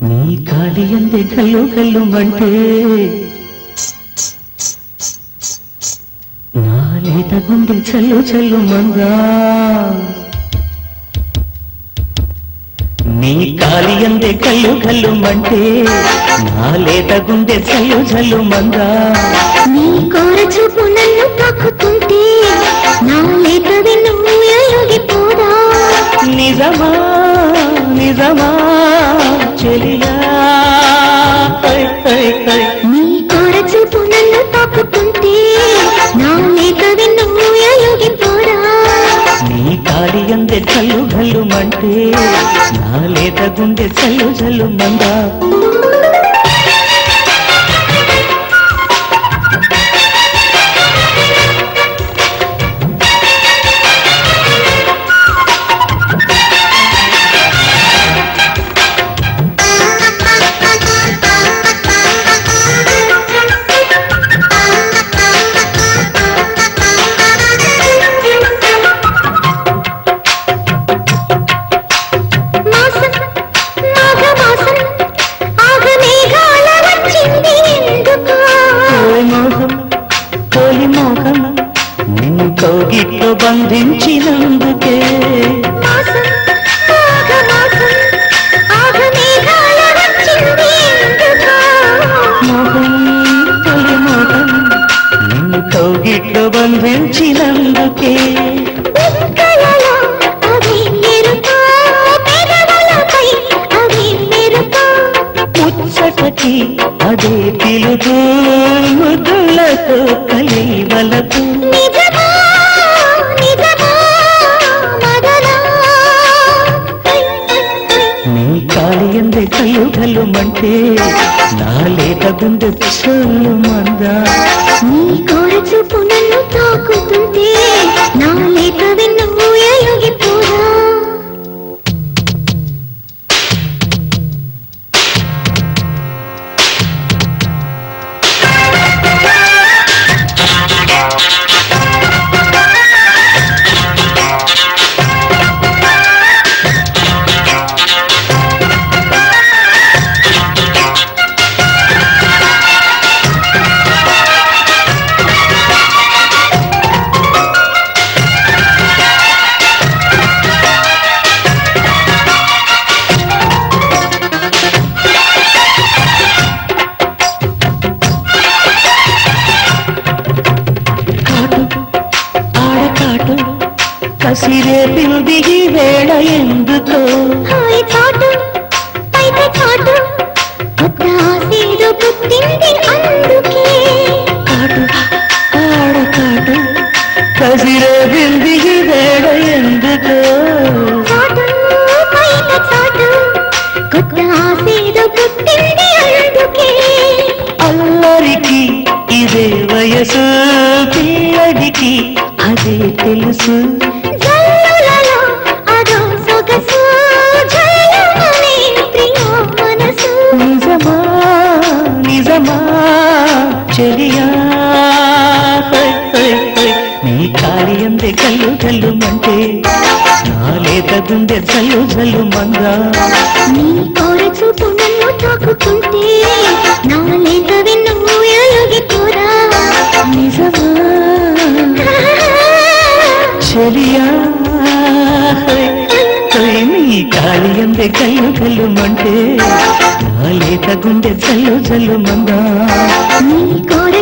నీ కాలి అందే కల్లు కల్లు మంటే లేత గుండె చల్లు చల్లు మంగా. నీ కాలి అందే కల్లు కల్లు మంటే. నా లేత గుండె చల్లు చల్లు మంగా. నీ కోర చూపు నన్ను తాకుతుంటే నా లేత వెన్ను ఊయలుగిపోదా నిజమా నిజమా చెలియా. చల్లు నా లేత గుండె చల్లు చల్లు మందా? తోలి నిన్ను కౌగిట్లో బంధించినందుకే. అదే పిలుపు ముద్దులతో కలివలకు నీ కాలి ఎందే కల్లు మంటే నా లేత గుండె చల్లు మందా. నీ కోర చూపు నన్ను తాకుతుంటే నా కసిరే దిగి వేళ ఎందుకో? హాయ్ చాటు పైట చాటు కొత్త ఆశీడు పుట్టింది అందుకే. కాటు ఆడకాటు కసిరే దిగి వేళ ఎందుకో? చాటు పైట చాటు కొత్త ఆశీడు పుట్టింది అందుకే. అల్లరికి ఇదే వయసు పిల్లడికి అదే తెలుసు. చెలియా. నీ కాలి అందే కల్లు కల్లు మంటే నా లేత గుండె జల్లు జల్లు మంగా నీ కోర చూపు నన్ను తాకుతుంటే నా లేత గాలి అందే కళ్ళు కళ్ళు మంటే నా లేత గుండె జల్లు జల్లు మంగా నీ కోర